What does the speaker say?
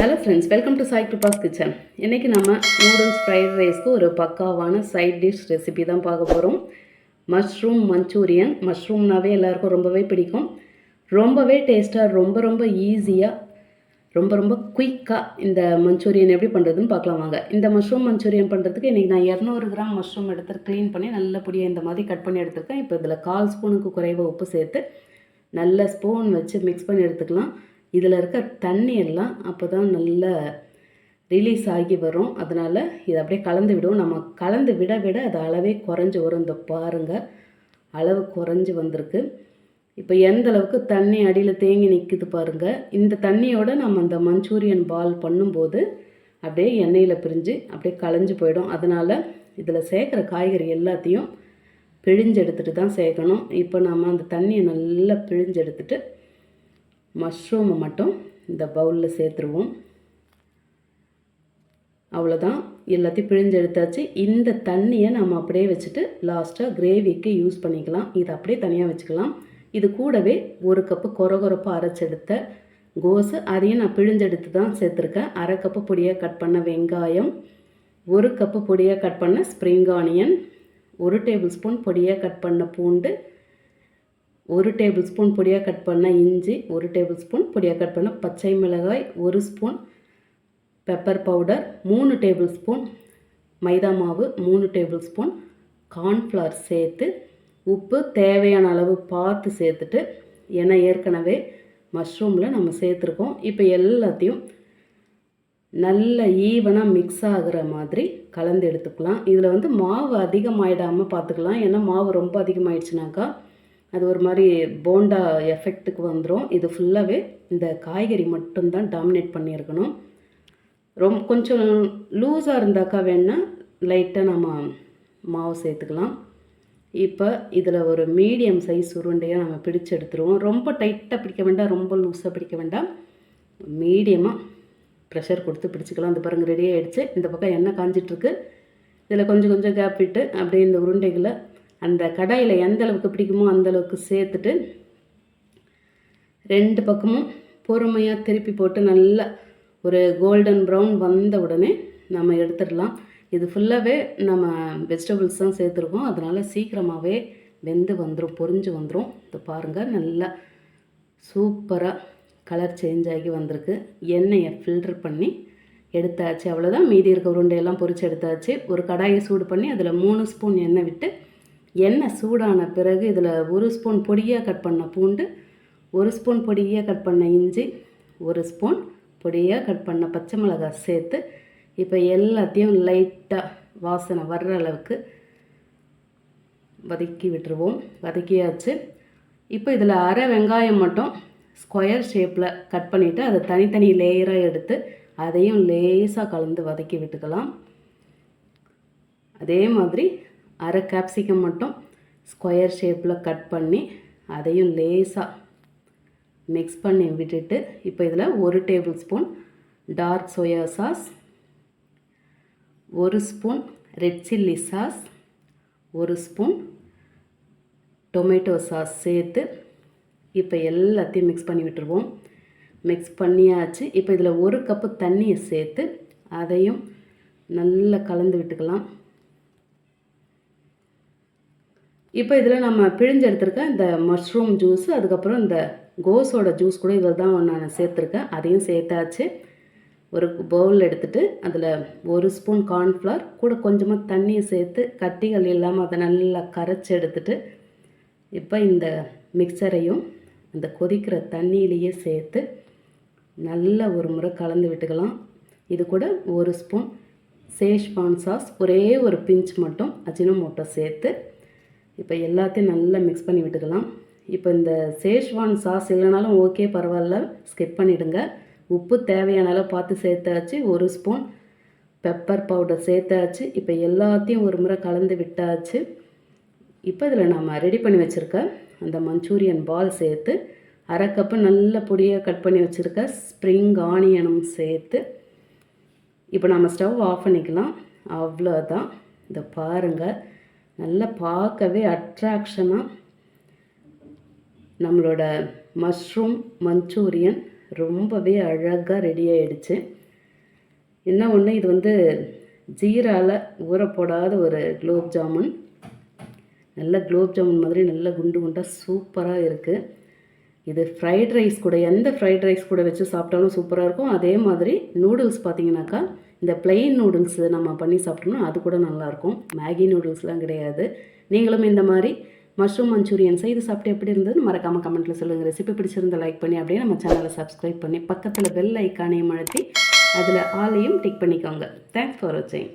Hello friends welcome to Sai Kirupa's kitchen இன்றைக்கி நம்ம noodles fried ரைஸ்க்கு ஒரு பக்காவான சைட் டிஷ் ரெசிபி தான் பார்க்க போகிறோம் மஷ்ரூம் மஞ்சூரியன் மஷ்ரூம்னாவே எல்லாருக்கும் ரொம்பவே பிடிக்கும். ரொம்பவே டேஸ்ட்டாக ரொம்ப ரொம்ப ஈஸியாக ரொம்ப ரொம்ப குயிக்காக இந்த மஞ்சூரியன் எப்படி பண்ணுறதுன்னு பார்க்கலாம் வாங்க. இந்த மஷ்ரூம் மஞ்சூரியன் பண்ணுறதுக்கு இன்றைக்கி நான் இரநூறு கிராம் மஷ்ரூம் எடுத்து க்ளீன் பண்ணி நல்ல பொடியாக இந்த மாதிரி கட் பண்ணி எடுத்துருக்கேன். இப்போ இதில் கால் ஸ்பூனுக்கு குறைவாக உப்பு சேர்த்து நல்ல ஸ்பூன் வச்சு மிக்ஸ் பண்ணி எடுத்துக்கலாம். இதில் இருக்க தண்ணி எல்லாம் அப்போ தான் நல்லா ரிலீஸ் ஆகி வரும். அதனால் இதை அப்படியே கலந்து விடுவோம். நம்ம கலந்து விட விட அது அளவே குறைஞ்சி வரும். இந்த பாருங்கள் அளவு குறைஞ்சி வந்திருக்கு. இப்போ எந்த அளவுக்கு தண்ணி அடியில் தேங்கி நிற்குது பாருங்கள் இந்த தண்ணியோட நம்ம அந்த மஞ்சூரியன் பால் பண்ணும்போது அப்படியே எண்ணெயில் பிரிஞ்சு அப்படியே களைஞ்சு போயிடும். அதனால் இதில் சேர்க்குற காய்கறி எல்லாத்தையும் பிழிஞ்செடுத்துட்டு தான் சேர்க்கணும். இப்போ நம்ம அந்த தண்ணியை நல்லா பிழிஞ்செடுத்துட்டு மஷ்ரூமை மட்டும் இந்த பவுலில் சேர்த்துருவோம். அவ்வளோதான் எல்லாத்தையும் பிழிஞ்சு எடுத்தாச்சு. இந்த தண்ணியை நம்ம அப்படியே வச்சுட்டு லாஸ்ட்டாக கிரேவிக்கு யூஸ் பண்ணிக்கலாம். இதை அப்படியே தனியாக வச்சுக்கலாம். இது கூடவே ஒரு கப்பு கொரகொரப்பாக அரைச்செடுத்த கோஸு அதையும் நான் பிழிஞ்செடுத்து தான் சேர்த்துருக்கேன். அரை கப்பு பொடியாக கட் பண்ண வெங்காயம் ஒரு கப்பு பொடியாக கட் பண்ண ஸ்ப்ரிங் ஆனியன் ஒரு டேபிள் ஸ்பூன் பொடியாக கட் பண்ண பூண்டு ஒரு டேபிள் ஸ்பூன் பொடியாக கட் பண்ண இஞ்சி ஒரு டேபிள் ஸ்பூன் பொடியாக கட் பண்ண பச்சை மிளகாய் ஒரு ஸ்பூன் பெப்பர் பவுடர் மூணு டேபிள் ஸ்பூன் மைதா மாவு மூணு டேபிள் ஸ்பூன் கார்ன்ஃப்ளவர் சேர்த்து உப்பு தேவையான அளவு பார்த்து சேர்த்துட்டு ஏன்னா ஏற்கனவே மஷ்ரூமில் நம்ம சேர்த்துருக்கோம். இப்போ எல்லாத்தையும் நல்ல ஈவனாக மிக்ஸ் ஆகிற மாதிரி கலந்து எடுத்துக்கலாம். இதில் வந்து மாவு அதிகமாகிடாமல் பார்த்துக்கலாம். ஏன்னா மாவு ரொம்ப அதிகமாகிடுச்சுனாக்கா அது ஒரு மாதிரி போண்டா எஃபெக்ட்டுக்கு வந்துடும் இது ஃபுல்லாகவே இந்த காய்கறி மட்டும்தான் டாமினேட் பண்ணியிருக்கணும். ரொம்ப கொஞ்சம் லூஸாக இருந்தாக்கா வேணால் லைட்டாக நம்ம மாவு சேர்த்துக்கலாம். இப்போ இதில் ஒரு மீடியம் சைஸ் உருண்டையாக நம்ம பிடிச்சு எடுத்துருவோம். ரொம்ப டைட்டாக பிடிக்க வேண்டாம் ரொம்ப லூஸாக பிடிக்க வேண்டாம். மீடியமாக ப்ரெஷர் கொடுத்து பிடிச்சிக்கலாம். அந்த பாருங்க ரெடி ஆகிடுச்சு இந்த பக்கம் எண்ணெய் காஞ்சிட்ருக்கு இதில் கொஞ்சம் கொஞ்சம் கேப் விட்டு அப்படியே இந்த உருண்டைகளை அந்த கடாயில் எந்த அளவுக்கு பிடிக்குமோ அந்தளவுக்கு சேர்த்துட்டு ரெண்டு பக்கமும் பொறுமையாக திருப்பி போட்டு நல்லா ஒரு கோல்டன் ப்ரௌன் வந்த உடனே நம்ம எடுத்துடலாம். இது ஃபுல்லாகவே நம்ம வெஜிடபிள்ஸ் தான் சேர்த்துருக்கோம். அதனால் சீக்கிரமாகவே வெந்து வந்துடும் பொரிஞ்சு வந்துடும் இதை பாருங்கள் நல்லா சூப்பராக கலர் சேஞ்ச் ஆகி வந்திருக்கு. எண்ணெயை ஃபில்டர் பண்ணி எடுத்தாச்சு. அவ்வளோதான் மீதி இருக்க உருண்டையெல்லாம் பொறிச்சு எடுத்தாச்சு. ஒரு கடாயை சூடு பண்ணி அதில் மூணு ஸ்பூன் எண்ணெய் விட்டு எண்ணெய் சூடான பிறகு இதில் ஒரு ஸ்பூன் பொடியாக கட் பண்ண பூண்டு ஒரு ஸ்பூன் பொடியாக கட் பண்ண இஞ்சி ஒரு ஸ்பூன் பொடியாக கட் பண்ண பச்சை மிளகாய் சேர்த்து இப்போ எல்லாத்தையும் லைட்டாக வாசனை வர்ற அளவுக்கு வதக்கி விட்டுருவோம். வதக்கியாச்சு. இப்போ இதில் அரை வெங்காயம் மட்டும் ஸ்கொயர் ஷேப்பில் கட் பண்ணிவிட்டு அதை தனித்தனி லேயராக எடுத்து அதையும் லேசாக கலந்து வதக்கி விட்டுக்கலாம். அதே மாதிரி அரை கேப்சிகம் மட்டும் ஸ்கொயர் ஷேப்பில் கட் பண்ணி அதையும் லேசாக மிக்ஸ் பண்ணி விட்டுட்டு இப்போ இதில் ஒரு tablespoon dark soya sauce ஒரு ஸ்பூன் ரெட் சில்லி சாஸ் ஒரு ஸ்பூன் டொமேட்டோ சாஸ் சேர்த்து இப்போ எல்லாத்தையும் மிக்ஸ் பண்ணி விட்டுருவோம். மிக்ஸ் பண்ணியாச்சு. இப்போ இதில் ஒரு கப்பு தண்ணியை சேர்த்து அதையும் நல்லா கலந்து விட்டுக்கலாம். இப்போ இதில் நம்ம பிழிஞ்சு எடுத்திருக்க இந்த மஷ்ரூம் ஜூஸ் அதுக்கப்புறம் இந்த கோஸோட ஜூஸ் கூட இதில் தான் நான் சேர்த்துருக்கேன். அதையும் சேர்த்தாச்சு. ஒரு பவுல் எடுத்துகிட்டு அதில் ஒரு ஸ்பூன் கார்ன்ஃப்ளவர் கூட கொஞ்சமாக தண்ணியை சேர்த்து கட்டிகள் இல்லாமல் அதை நல்லா கரைச்சி எடுத்துட்டு இப்போ இந்த மிக்சரையும் அந்த கொதிக்கிற தண்ணியிலேயே சேர்த்து நல்ல ஒரு முறை கலந்து விட்டுக்கலாம். இது கூட ஒரு ஸ்பூன் சேஷ்பான் சாஸ் ஒரே ஒரு பிஞ்ச் மட்டும் அஜினோமோட்டோ சேர்த்து இப்போ எல்லாத்தையும் நல்லா மிக்ஸ் பண்ணி விட்டுக்கலாம். இப்போ இந்த சேஷ்வான் சாஸ் இல்லைனாலும் ஓகே பரவாயில்ல. ஸ்கிப் பண்ணிவிடுங்க உப்பு தேவையான அளவு பார்த்து சேர்த்தாச்சு ஒரு ஸ்பூன் பெப்பர் பவுடர் சேர்த்தாச்சு. இப்போ எல்லாத்தையும் ஒரு முறை கலந்து விட்டாச்சு. இப்போ இதில் நம்ம ரெடி பண்ணி வச்சுருக்க அந்த மஞ்சூரியன் பால் சேர்த்து அரை கப்பு நல்ல பொடியாக கட் பண்ணி வச்சுருக்க ஸ்ப்ரிங் ஆனியனும் சேர்த்து இப்போ நம்ம ஸ்டவ் ஆஃப் பண்ணிக்கலாம். அவ்வளோதான் இதை பாருங்கள் நல்லா பார்க்கவே அட்ராக்ஷனாக நம்மளோட மஷ்ரூம் மஞ்சூரியன் ரொம்பவே அழகாக ரெடி ஆகிடுச்சு என்ன ஒன்று இது வந்து ஜீரால ஊற போடாத ஒரு குலோப் ஜாமுன். நல்ல குலோப் ஜாமுன் மாதிரி நல்ல குண்டு குண்டாக சூப்பராக இருக்குது இது ஃப்ரைட் ரைஸ் கூட எந்த ஃப்ரைட் ரைஸ் கூட வச்சு சாப்பிட்டாலும் சூப்பராக இருக்கும். அதே மாதிரி நூடுல்ஸ் பார்த்தீங்கன்னாக்கா இந்த பிளெயின் நூடுல்ஸ் நம்ம பண்ணி சாப்பிட்டோம்னா அது கூட நல்லாயிருக்கும். மேகி நூடுல்ஸ்லாம் கிடையாது. நீங்களும் இந்த மாதிரி மஷ்ரூம் மஞ்சூரியன் செய்து சாப்பிட்டு எப்படி இருந்தது மறக்காமல் கமெண்ட்டில் சொல்லுங்கள் ரெசிபி பிடிச்சிருந்த லைக் பண்ணி அப்படியே நம்ம சேனலை சப்ஸ்கிரைப் பண்ணி பக்கத்தில் பெல் ஐக்கானையும் அழுத்தி அதில் ஆலையும் டிக் பண்ணிக்கோங்க. தேங்க்ஸ் ஃபார் வாட்சிங்